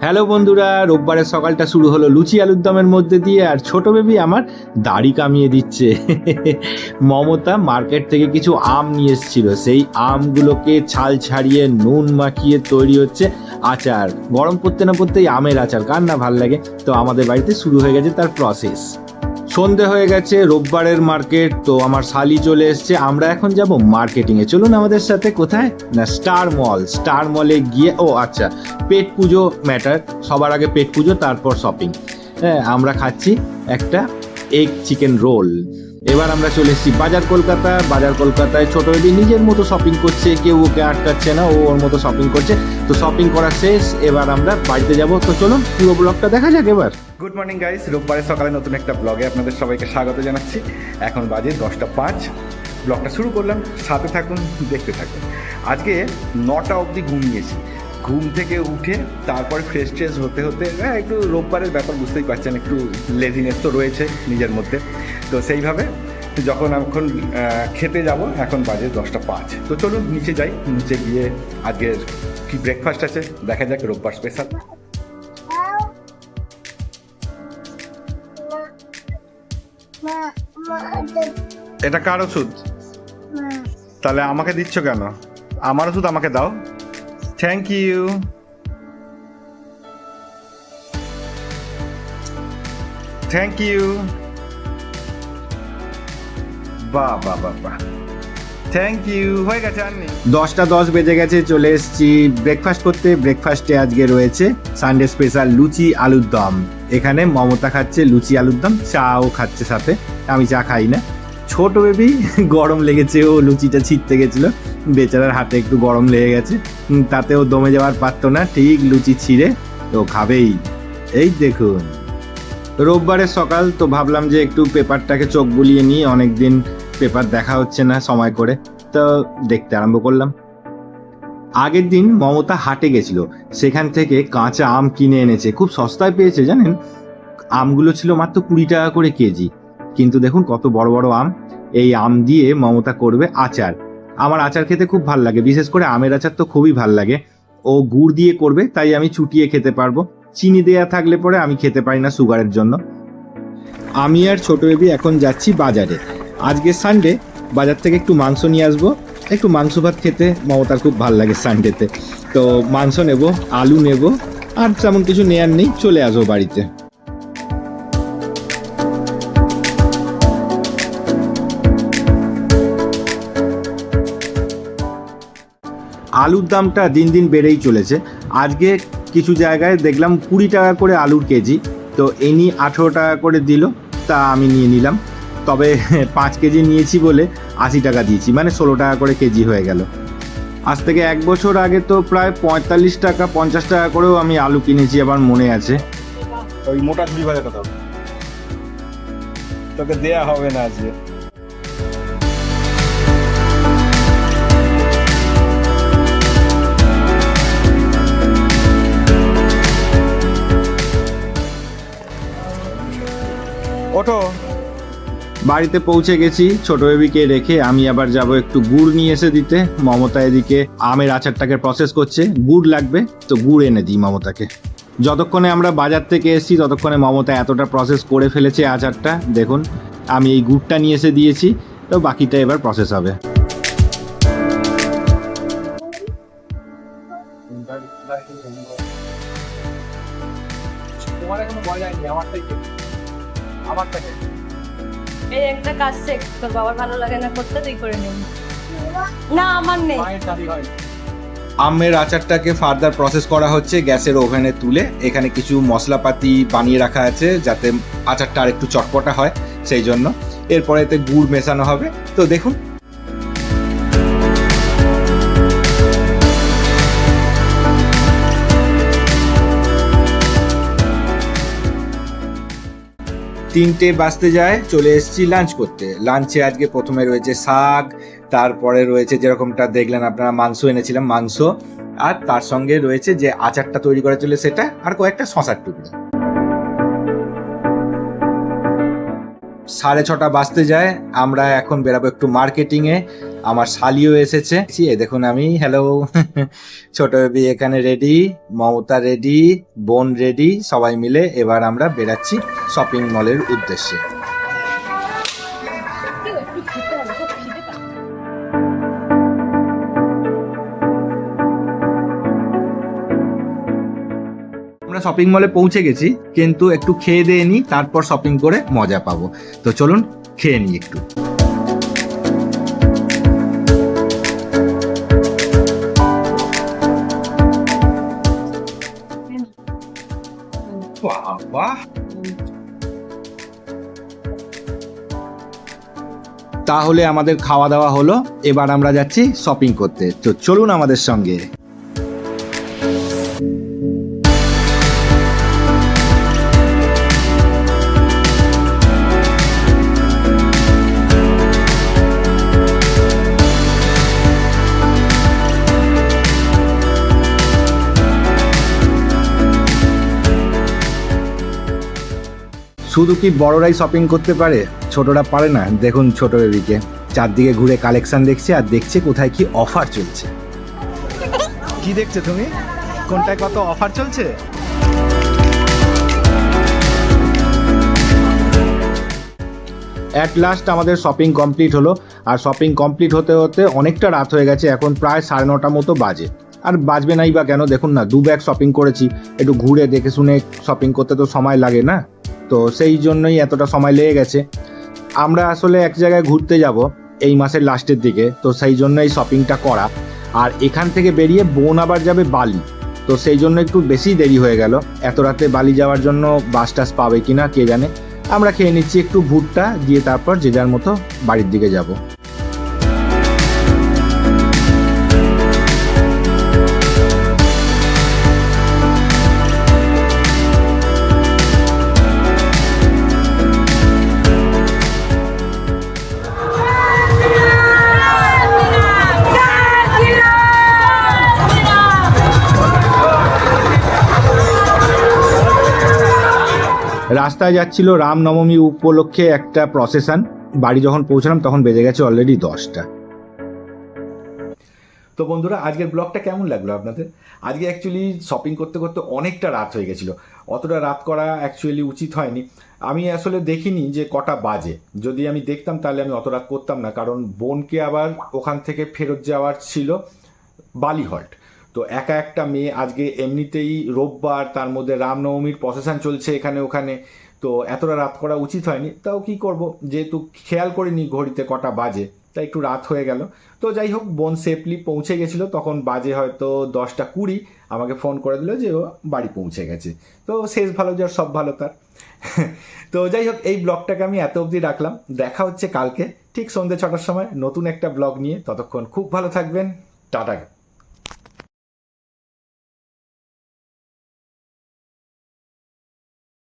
Hello বন্ধুরা রোববারের সকালটা শুরু হলো লুচি আলুর দমের মধ্যে দিয়ে আর ছোট বেবি আমার দাড়ি কামিয়ে দিচ্ছে। মমতা মার্কেট থেকে কিছু আম নিয়ে এসেছিল। সেই আমগুলোকে ছাল ছাড়িয়ে, নুন মাখিয়ে তৈরি হচ্ছে আচার। গরম পড়তে না পড়তেই আমের আচার। কার না ভালো লাগে? তো আমাদের বাড়িতে শুরু হয়ে গেছে তার প্রসেস সন্ধে হয়ে গেছে, রোববারের মার্কেট, তো আমার শালি চলে এসছে। আমরা এখন যাব মার্কেটিং এ চলুন আমাদের সাথে কোথায়? না, স্টার মল। স্টার মলে গিয়ে, ও আচ্ছা পেট পুজো ম্যাটার। সবার আগে পেট পুজো, তারপর শপিং। হ্যাঁ আমরা খাচ্ছি একটা এগ চিকেন রোল। এবার আমরা চলে এসেছি বাজার কলকাতা। বাজার কলকাতায় ছোট বেবি নিজের মতো শপিং করছে, কেউ ওকে আটকাচ্ছে না, ও ওর মতো শপিং করছে। তো শপিং করা শেষ, এবার আমরা বাড়িতে যাব। তো চলুন, পুরো ব্লগটা দেখা যাক এবার। গুড মর্নিং গাইস রোববারের সকালে নতুন একটা ব্লগে আপনাদের সবাইকে স্বাগত জানাচ্ছি। এখন বাজে দশটা পাঁচ। ব্লগটা শুরু করলাম। সাথে থাকুন, দেখতে থাকুন। আজকে নটা অবধি ঘুমিয়েছি ঘুম থেকে উঠে তারপর ফ্রেশ ট্রেশ হতে হতে হ্যাঁ একটু রোববারের ব্যাপার বুঝতেই পারছেন, একটু লেজিনেস তো রয়েছে নিজের মধ্যে। তো সেইভাবে যখন এখন খেতে যাব, এখন বাজে দশটা পাঁচ। তো চলুন নিচে যাই, নিচে গিয়ে আজকের কি ব্রেকফাস্ট আছে, দেখা যাক রোববার স্পেশাল এটা কার ওষুধ তাহলে আমাকে দিচ্ছ কেন? আমার ওষুধ আমাকে দাও। থ্যাংক ইউ থ্যাংক ইউ বাহ বাহ বাহ থ্যাংক ইউ হয়ে গেছে আর দশটা দশ বেজে গেছে চলে এসেছি ব্রেকফাস্ট করতে। ব্রেকফাস্টে আজকে রয়েছে সানডে স্পেশাল লুচি আলুর দম। এখানে মমতা খাচ্ছে লুচি আলুর দম চাও খাচ্ছে সাথে। আমি চা খাই না। ছোট বেবি গরম লেগেছে ও লুচিটা ছিটতে গেছিল। বেচারার হাতে একটু গরম লেগে গেছে। উম, তাতেও দমে যাওয়ার পারতো না ঠিক লুচি ছিঁড়ে তো খাবেই। এই দেখুন। রোববারের সকাল তো ভাবলাম যে একটু পেপারটাকে চোখ বুলিয়ে নিই, অনেকদিন পেপার দেখা হচ্ছে না সময় করে, তো দেখতে আরম্ভ করলাম। আগের দিন মমতা হাটে গেছিল, সেখান থেকে কাঁচা আম কিনে এনেছে, খুব সস্তায় পেয়েছে জানেন? আমগুলো ছিল মাত্র কুড়ি টাকা করে কেজি, কিন্তু দেখুন কত বড় বড় আম, এই আম দিয়ে মমতা করবে আচার। আমার আচার খেতে খুব ভালো লাগে, বিশেষ করে আমের আচার তো খুবই ভালো লাগে, ও গুড় দিয়ে করবে, তাই আমি চুটিয়ে খেতে পারব। চিনি দেয়া থাকলে পরে আমি খেতে পারি না সুগারের জন্য। আমি আর ছোট বেবি এখন যাচ্ছি বাজারে। আজকে সানডে বাজার থেকে একটু মাংস নিয়ে আসব। একটু মাংস ভাত খেতে মমতার খুব ভালো লাগে সানডেতে তো মাংস নেব, আলু নেব, আর তেমন কিছু নেয়ার নেই, চলে আসব বাড়িতে। আলুর দামটা দিন দিন বেড়েই চলেছে। আজকে কিছু জায়গায় দেখলাম কুড়ি টাকা করে আলুর কেজি। তো এনি আঠেরো টাকা করে দিল, তা আমি নিয়ে নিলাম। তবে পাঁচ কেজি নিয়েছি বলে আশি টাকা দিয়েছি মানে ষোলো টাকা করে কেজি হয়ে গেল। আজ থেকে এক বছর আগে তো প্রায় পঁয়তাল্লিশ টাকা, পঞ্চাশ টাকা করেও আমি আলু কিনেছি, আবার মনে আছে। ওই মোটা ঝুড়ি ভাজাটা দাও তোকে দেয়া হবে না আজকে। বাড়িতে পৌঁছে গেছি। ছোট বেবিকে রেখে আমি আবার যাব একটু গুড় নিয়ে এসে দিতে। মমতা এদিকে আমের আচারটাকে প্রসেস করছে। গুড় লাগবে, তো গুড় এনে দিই মমতাকে। যতক্ষণে আমরা বাজার থেকে এসেছি, ততক্ষণে মমতা এতটা প্রসেস করে ফেলেছে আচারটা। দেখুন, আমি এই গুড়টা নিয়ে এসে দিয়েছি, তো বাকিটা এবার প্রসেস হবে। আমার থেকে আমার এই একটা কাজ শেখ তোর বাবার ভালো লাগে না করতে তুই করে নিবি। না আমার নেই। আমের আচারটাকে ফার্দার প্রসেস করা হচ্ছে গ্যাসের ওভেনে তুলে। এখানে কিছু মশলাপাতি বানিয়ে রাখা আছে যাতে আচারটা আর একটু চটপটা হয় সেই জন্য। এরপরে এতে গুড় মেশানো হবে। তো দেখুন তিনটে বাজতে যায়, চলে এসেছি লাঞ্চ করতে। লাঞ্চে আজকে প্রথমে রয়েছে শাক, তারপরে রয়েছে যেরকমটা দেখলেন আপনারা, মাংস এনেছিলাম, মাংস। আর তার সঙ্গে রয়েছে যে আচারটা তৈরি করে চলে সেটা, আর কয়েকটা শশার টুকরো। সাড়ে ছটা বাজতে যায়। আমরা এখন বেরাবো একটু মার্কেটিংয়ে আমার শালিও এসেছে। এ দেখুন আমি হ্যালো ছোট বেবি এখানে রেডি মমতা রেডি বোন রেডি সবাই মিলে এবার আমরা বেরাচ্ছি শপিং মলের উদ্দেশ্যে। আমরা শপিং মলে পৌঁছে গেছি, কিন্তু একটু খেয়ে দিয়ে নিই, তারপর শপিং করে মজা পাবো। তো চলুন, খেয়ে নিই একটু। তাহলে আমাদের খাওয়া দাওয়া হলো, এবার আমরা যাচ্ছি শপিং করতে। তো চলুন আমাদের সঙ্গে। শুধু কি বড়রাই শপিং করতে পারে? ছোটরা পারে না। দেখুন ছোট বেবিকে চারদিকে ঘুরে কালেকশন দেখছে আর দেখছে কোথায় কি অফার চলছে। কি দেখছ তুমি? কোনটায় কত অফার চলছে? অ্যাট লাস্ট আমাদের শপিং কমপ্লিট হলো। আর শপিং কমপ্লিট হতে হতে অনেকটা রাত হয়ে গেছে। এখন প্রায় সাড়ে নটা মতো বাজে। আর বাজবে নাই বা কেন? দেখুন না দু ব্যাগ শপিং করেছি। একটু ঘুরে দেখে শুনে শপিং করতে তো সময় লাগে না। তো সেই জন্যই এতটা সময় লেগে গেছে। আমরা আসলে এক জায়গায় ঘুরতে যাব এই মাসের লাস্টের দিকে, তো সেই জন্য এই শপিংটা করা। আর এখান থেকে বেরিয়ে বোন আবার যাবে বালি, তো সেই জন্য একটু বেশি দেরি হয়ে গেল। এত রাতে বালি যাওয়ার জন্য বাস টাস পাবে কিনা কে জানে। আমরা খেয়ে নিচ্ছি একটু ভুট্টা, দিয়ে তারপর যে যার মতো বাড়ির দিকে যাব। রাস্তায় যাচ্ছিল রামনবমী উপলক্ষে একটা প্রসেশন বাড়ি যখন পৌঁছলাম, তখন বেজে গেছে অলরেডি দশটা। তো বন্ধুরা, আজকের ব্লগটা কেমন লাগল আপনাদের? আজকে অ্যাকচুয়ালি শপিং করতে করতে অনেকটা রাত হয়ে গেছিল। অতটা রাত করা অ্যাকচুয়ালি উচিত হয়নি। আমি আসলে দেখিনি যে কটা বাজে। যদি আমি দেখতাম, তাহলে আমি অত রাত করতাম না। কারণ বোনকে আবার ওখান থেকে ফেরত যাওয়ার ছিল বালিহল্ট। তো একা একটা মেয়ে, আজকে এমনিতেই রোববার, তার মধ্যে রামনবমীর প্রসেশন চলছে এখানে ওখানে, তো এতটা রাত করা উচিত হয়নি। তাও কি করব? যেহেতু খেয়াল করিনি ঘড়িতে কটা বাজে, তাই একটু রাত হয়ে গেল। তো যাই হোক, বোন সেফলি পৌঁছে গেছিল, তখন বাজে হয়তো দশটা কুড়ি, আমাকে ফোন করে দিল যে ও বাড়ি পৌঁছে গেছে। তো শেষ ভালো, যার সব ভালো তার। তো যাই হোক, এই ব্লগটাকে আমি এত অবধি রাখলাম। দেখা হচ্ছে কালকে, ঠিক সন্ধ্যে ছটার সময় নতুন একটা ব্লগ নিয়ে। ততক্ষণ খুব ভালো থাকবেন। টাটা।